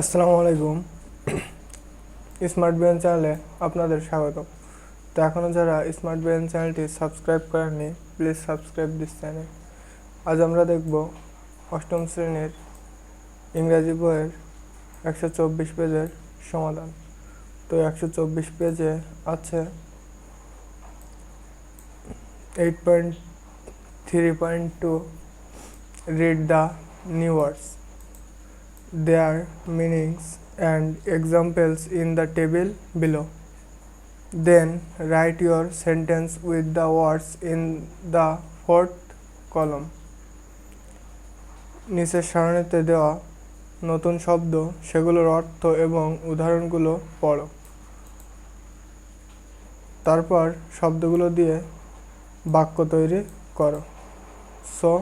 আসসালামু আলাইকুম। Smart brain চ্যানেলে আপনাদের স্বাগত তো এখনও যারা স্মার্ট ব্রেন চ্যানেলটি সাবস্ক্রাইব করেননি প্লিজ সাবস্ক্রাইব দিস চ্যানেল আজ আমরা দেখব অষ্টম শ্রেণির ইংরাজি বইয়ের একশো চব্বিশ পেজের সমাধান। তো একশো চব্বিশ পেজে আছে eight point three point two read the new words their meanings and examples in the table below. Then write your sentence with the words in the fourth column. নিচের সারণীতে দেওয়া নতুন শব্দ সেগুলোর অর্থ এবং উদাহরণগুলো পড়ো তারপর শব্দগুলো দিয়ে বাক্য তৈরি করো সো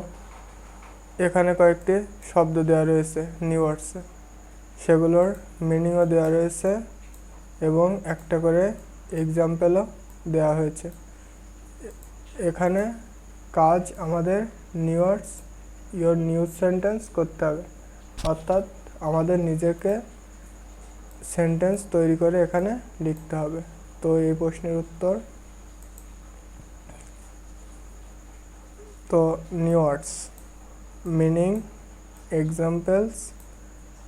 এখানে কয়েকটি শব্দ দেওয়া রয়েছে নিউওয়ার্ডসে সেগুলোর মিনিংও দেওয়া রয়েছে এবং একটা করে এক্সাম্পেলও দেওয়া হয়েছে। এখানে কাজ আমাদের new words your news sentence করতে হবে। অর্থাৎ আমাদের নিজেকে সেন্টেন্স তৈরি করে এখানে লিখতে হবে। তো এই প্রশ্নের উত্তর, তো new words meaning, examples,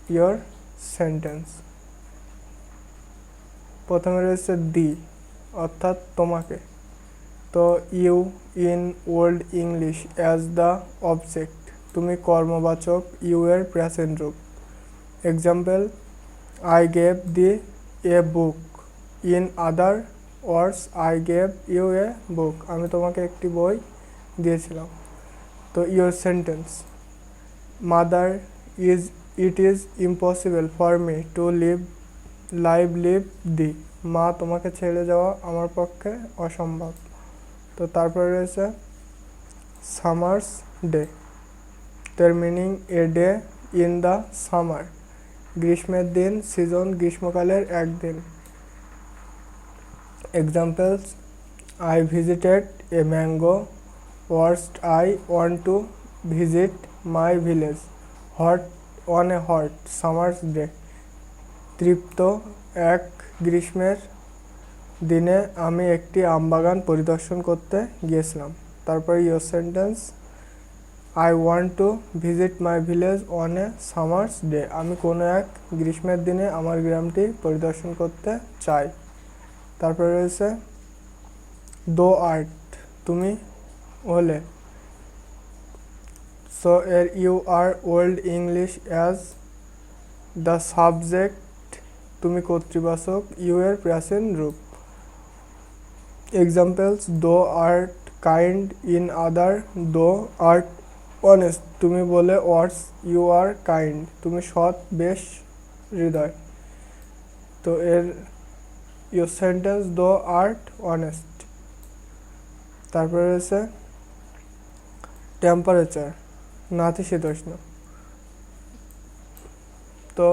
your sentence. প্রথমে রয়েছে দি অর্থাৎ তোমাকে। তো you in old English as the object তুমি কর্মবাচক ইউ এর প্রেজেন্ট রূপ। Example I gave thee a book in other words I gave you a book আমি তোমাকে একটি বই দিয়েছিলাম। তো your sentence mother is it is impossible for me to leave live leave thee মা তোমাকে ছেড়ে যাওয়া আমার পক্ষে অসম্ভব। তো তারপরে রয়েছে সামার্স ডে তার meaning a day in the summer গ্রীষ্মের দিন সিজন গ্রীষ্মকালের একদিন। Examples I visited a mango worst I want to visit my village. Hot, on a hot summer's day. তৃপ্ত এক গ্রীষ্মের দিনে আমি একটি আমবাগান পরিদর্শন করতে গিয়েছিলাম। তারপরে your sentence I want to visit my village on a summer's day আমি কোনো এক গ্রীষ্মের দিনে আমার গ্রামটি পরিদর্শন করতে চাই। তারপরে রয়েছে দো আর্ট তুমি হলে। সো এর you are old English as the subject তুমি কর্তৃবাচক ইউ এর প্রাচীন রূপ। এক্সাম্পলস দো আর্ট কাইন্ড ইন আদার দো আর্ট অনেস্ট তুমি বলে ওয়ার্ডস ইউ আর কাইন্ড তুমি সৎ, বেশ, হৃদয়। তো এর your sentence thou art honest তারপরে রয়েছে টেম্পারেচার নাতিশীতোষ্ণ তো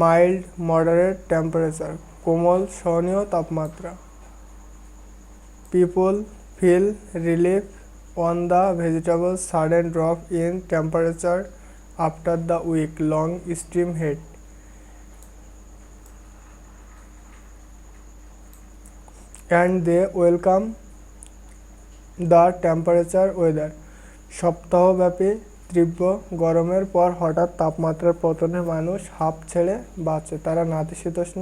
মাইল্ড মডারেট টেম্পারেচার কোমল, সহনীয় তাপমাত্রা। People feel relief on the vegetable sudden drop in temperature after the week long extreme heat and they welcome the temperature weather সপ্তাহব্যাপী তীব্র গরমের পর হঠাৎ তাপমাত্রার পতনে মানুষ হাঁপ ছেড়ে বাঁচে। তারা নাতিশীতোষ্ণ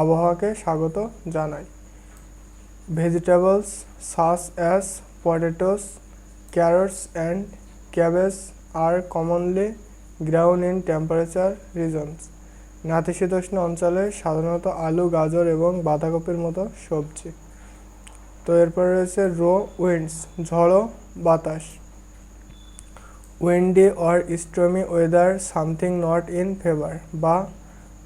আবহাওয়াকে স্বাগত জানায়। Vegetables, such as potatoes, carrots and cabbage are commonly grown in temperature regions. নাতিশীতোষ্ণ অঞ্চলে সাধারণত আলু, গাজর এবং বাঁধাকপির মতো সবজি। তো এরপরে রয়েছে রো উইন্ডস, ঝড়ো বাতাস। Windy or stormy weather something not in favour বা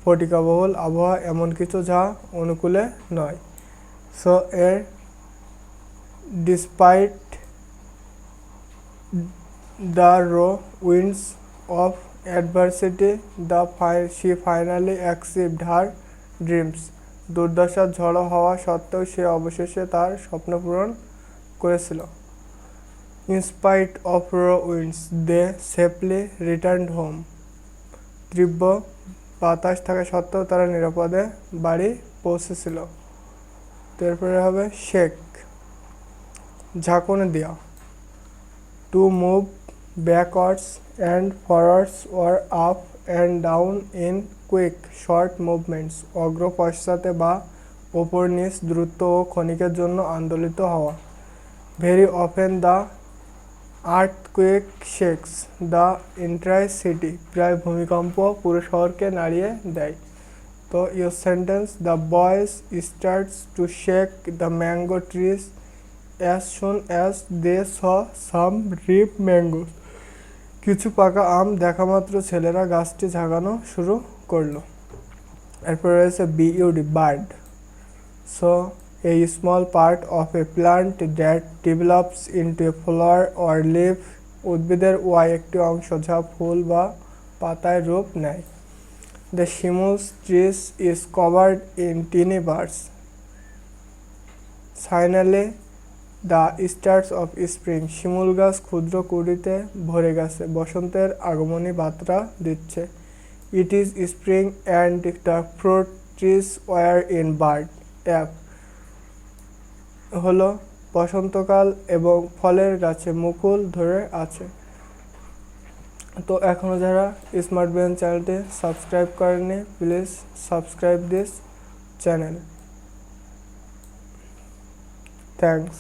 ফটিকাবহুল আবহাওয়া এমন কিছু যা অনুকূলে নয়। সো এর despite the rough winds of adversity the phi she finally achieved her dreams দুর্দশার ঝড়ো হওয়া সত্ত্বেও সে অবশেষে তার স্বপ্ন পূরণ করেছিল। In spite of rough winds they safely return home তীব্র বাতাস থাকা সত্ত্বেও তারা নিরাপদে বাড়ি পৌঁছেছিল। তারপরে হবে শেক ঝাঁকুনি দেওয়া to move backwards and forwards or up and down in quick short movements অগ্র পশ্চাতে বা ওপর নিচ দ্রুত ও ক্ষণিকের জন্য আন্দোলিত হওয়া। Very often the earthquake shakes the entire city প্রায় ভূমিকম্প পুরো শহরকে নাড়িয়ে দেয়। তো your sentence, the boys starts to shake the mango trees as soon as they some ripe mango কিছু পাকা আম দেখা মাত্র ছেলেরা গাছটি ঝাঁকানো শুরু করল। এরপর রয়েছে B U D bird. So a small part of a plant that develops into a flower or leaf, উদ্ভিদের ওয়াই একটি অংশ যা ফুল বা পাতায় রূপ নেয়। The shimuls trees is covered in tiny birds finally the starts of spring শিমুল গাছ ক্ষুদ্র কুড়িতে ভরে গেছে। বসন্তের আগমনী বার্তা দিচ্ছে। It is spring and the fruit trees were in bird app হলো বসন্তকাল এবং ফলের গাছে মুকুল ধরে আছে। তো এখনও যারা স্মার্ট ব্রেন চ্যানেলটি সাবস্ক্রাইব করেনি please subscribe this channel. Thanks